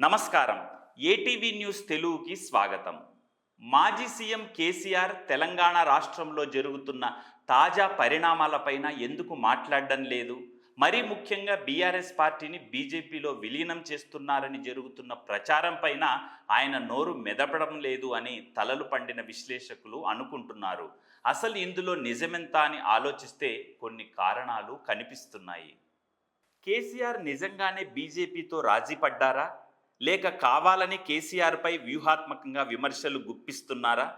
నమస్కారం. ATV news తెలుగుకి స్వాగతం. మాజీ సీఎం కేసీఆర్ తెలంగాణ రాష్ట్రంలో జరుగుతున్న తాజా పరిణామాలపైన ఎందుకు మాట్లాడడం లేదు? మరీ ముఖ్యంగా బీఆర్ఎస్ పార్టీని బీజేపీలో విలీనం చేస్తున్నారని జరుగుతున్న ప్రచారం పైన ఆయన నోరు మెదపడం లేదు అని తలలు పండిన విశ్లేషకులు అనుకుంటున్నారు. అసలు ఇందులో నిజమెంత అని ఆలోచిస్తే కొన్ని కారణాలు కనిపిస్తున్నాయి. కేసీఆర్ నిజంగానే బీజేపీతో రాజీ పడ్డారా? లేక కావాలని కేసీఆర్పై వ్యూహాత్మకంగా విమర్శలు గుప్పిస్తున్నారా?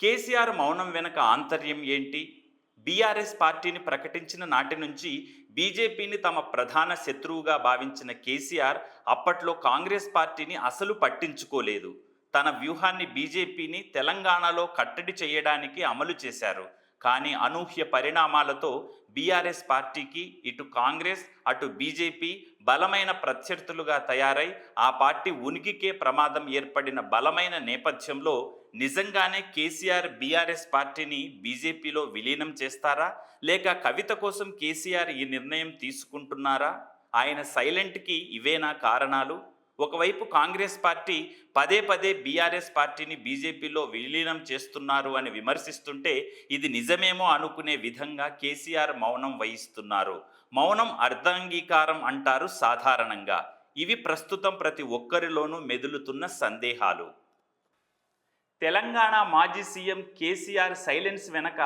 కేసీఆర్ మౌనం వెనక ఆంతర్యం ఏంటి? బీఆర్ఎస్ పార్టీని ప్రకటించిన నాటి నుంచి బీజేపీని తమ ప్రధాన శత్రువుగా భావించిన కేసీఆర్ అప్పట్లో కాంగ్రెస్ పార్టీని అసలు పట్టించుకోలేదు. తన వ్యూహాన్ని బీజేపీని తెలంగాణలో కట్టడి చేయడానికి అమలు చేశారు. కానీ అనూహ్య పరిణామాలతో బీఆర్ఎస్ పార్టీకి ఇటు కాంగ్రెస్ అటు బీజేపీ బలమైన ప్రత్యర్థులుగా తయారై ఆ పార్టీ ఉనికికే ప్రమాదం ఏర్పడిన బలమైన నేపథ్యంలో నిజంగానే కేసీఆర్ బీఆర్ఎస్ పార్టీని బీజేపీలో విలీనం చేస్తారా? లేక కవిత కోసం కేసీఆర్ ఈ నిర్ణయం తీసుకుంటున్నారా? ఆయన సైలెంట్కి ఇవేనా కారణాలు? ఒకవైపు కాంగ్రెస్ పార్టీ పదే పదే బీఆర్ఎస్ పార్టీని బీజేపీలో విలీనం చేస్తున్నారు అని విమర్శిస్తుంటే ఇది నిజమేమో అనుకునే విధంగా కేసీఆర్ మౌనం వహిస్తున్నారు. మౌనం అర్ధాంగీకారం అంటారు సాధారణంగా. ఇవి ప్రస్తుతం ప్రతి ఒక్కరిలోనూ మెదులుతున్న సందేహాలు. తెలంగాణ మాజీ సీఎం కేసీఆర్ సైలెన్స్ వెనక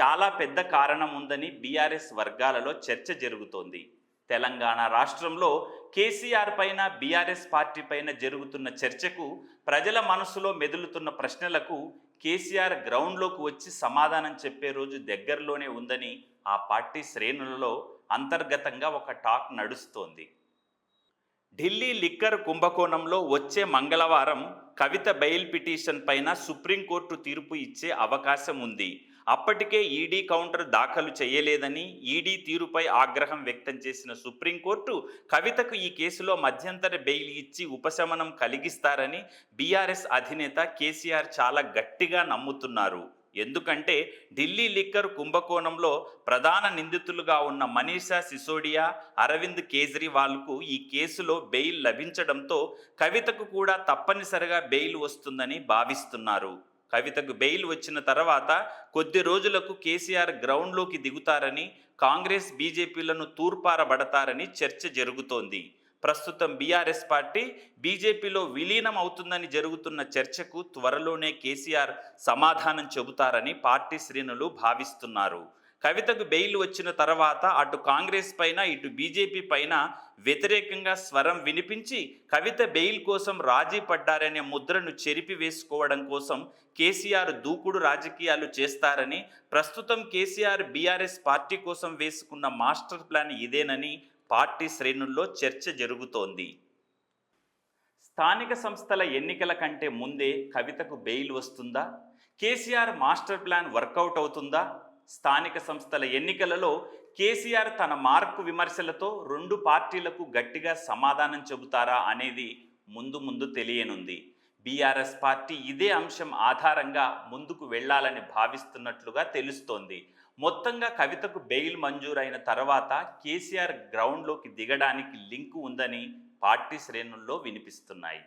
చాలా పెద్ద కారణం ఉందని బీఆర్ఎస్ వర్గాలలో చర్చ జరుగుతోంది. తెలంగాణ రాష్ట్రంలో కేసీఆర్ పైన బీఆర్ఎస్ పార్టీ పైన జరుగుతున్న చర్చకు ప్రజల మనసులో మెదులుతున్న ప్రశ్నలకు కేసీఆర్ గ్రౌండ్లోకి వచ్చి సమాధానం చెప్పే రోజు దగ్గరలోనే ఉందని ఆ పార్టీ శ్రేణులలో అంతర్గతంగా ఒక టాక్ నడుస్తోంది. ఢిల్లీ లిక్కర్ కుంభకోణంలో వచ్చే మంగళవారం కవిత బెయిల్ పిటిషన్ పైన సుప్రీంకోర్టు తీర్పు ఇచ్చే అవకాశం ఉంది. అప్పటికే ఈడీ కౌంటర్ దాఖలు చేయలేదని ఈడీ తీరుపై ఆగ్రహం వ్యక్తం చేసిన సుప్రీంకోర్టు కవితకు ఈ కేసులో మధ్యంతర బెయిల్ ఇచ్చి ఉపశమనం కలిగిస్తారని బీఆర్ఎస్ అధినేత కేసీఆర్ చాలా గట్టిగా నమ్ముతున్నారు. ఎందుకంటే ఢిల్లీ లిక్కర్ కుంభకోణంలో ప్రధాన నిందితులుగా ఉన్న మనీషా సిసోడియా అరవింద్ కేజ్రీవాల్కు ఈ కేసులో బెయిల్ లభించడంతో కవితకు కూడా తప్పనిసరిగా బెయిల్ వస్తుందని భావిస్తున్నారు. కవితకు బెయిల్ వచ్చిన తర్వాత కొద్ది రోజులకు కేసీఆర్ గ్రౌండ్లోకి దిగుతారని కాంగ్రెస్ బీజేపీలను తూర్పారబడతారని చర్చ జరుగుతోంది. ప్రస్తుతం బీఆర్ఎస్ పార్టీ బీజేపీలో విలీనం అవుతుందని జరుగుతున్న చర్చకు త్వరలోనే కేసీఆర్ సమాధానం చెబుతారని పార్టీ శ్రేణులు భావిస్తున్నారు. కవితకు బెయిల్ వచ్చిన తర్వాత అటు కాంగ్రెస్ పైన ఇటు బీజేపీ పైన వ్యతిరేకంగా స్వరం వినిపించి కవిత బెయిల్ కోసం రాజీ పడ్డారనే ముద్రను చెరిపి వేసుకోవడం కోసం కేసీఆర్ దూకుడు రాజకీయాలు చేస్తారని ప్రస్తుతం కేసీఆర్ బీఆర్ఎస్ పార్టీ కోసం వేసుకున్న మాస్టర్ ప్లాన్ ఇదేనని పార్టీ శ్రేణుల్లో చర్చ జరుగుతోంది. స్థానిక సంస్థల ఎన్నికల కంటే ముందే కవితకు బెయిల్ వస్తుందా? కేసీఆర్ మాస్టర్ ప్లాన్ వర్కౌట్ అవుతుందా? స్థానిక సంస్థల ఎన్నికలలో కేసీఆర్ తన మార్పు విమర్శలతో రెండు పార్టీలకు గట్టిగా సమాధానం చెబుతారా అనేది ముందు ముందు తెలియనుంది. బీఆర్ఎస్ పార్టీ ఇదే అంశం ఆధారంగా ముందుకు వెళ్ళాలని భావిస్తున్నట్లుగా తెలుస్తోంది. మొత్తంగా కవితకు బెయిల్ మంజూరైన తర్వాత కేసీఆర్ గ్రౌండ్లోకి దిగడానికి లింకు ఉందని పార్టీ శ్రేణుల్లో వినిపిస్తున్నాయి.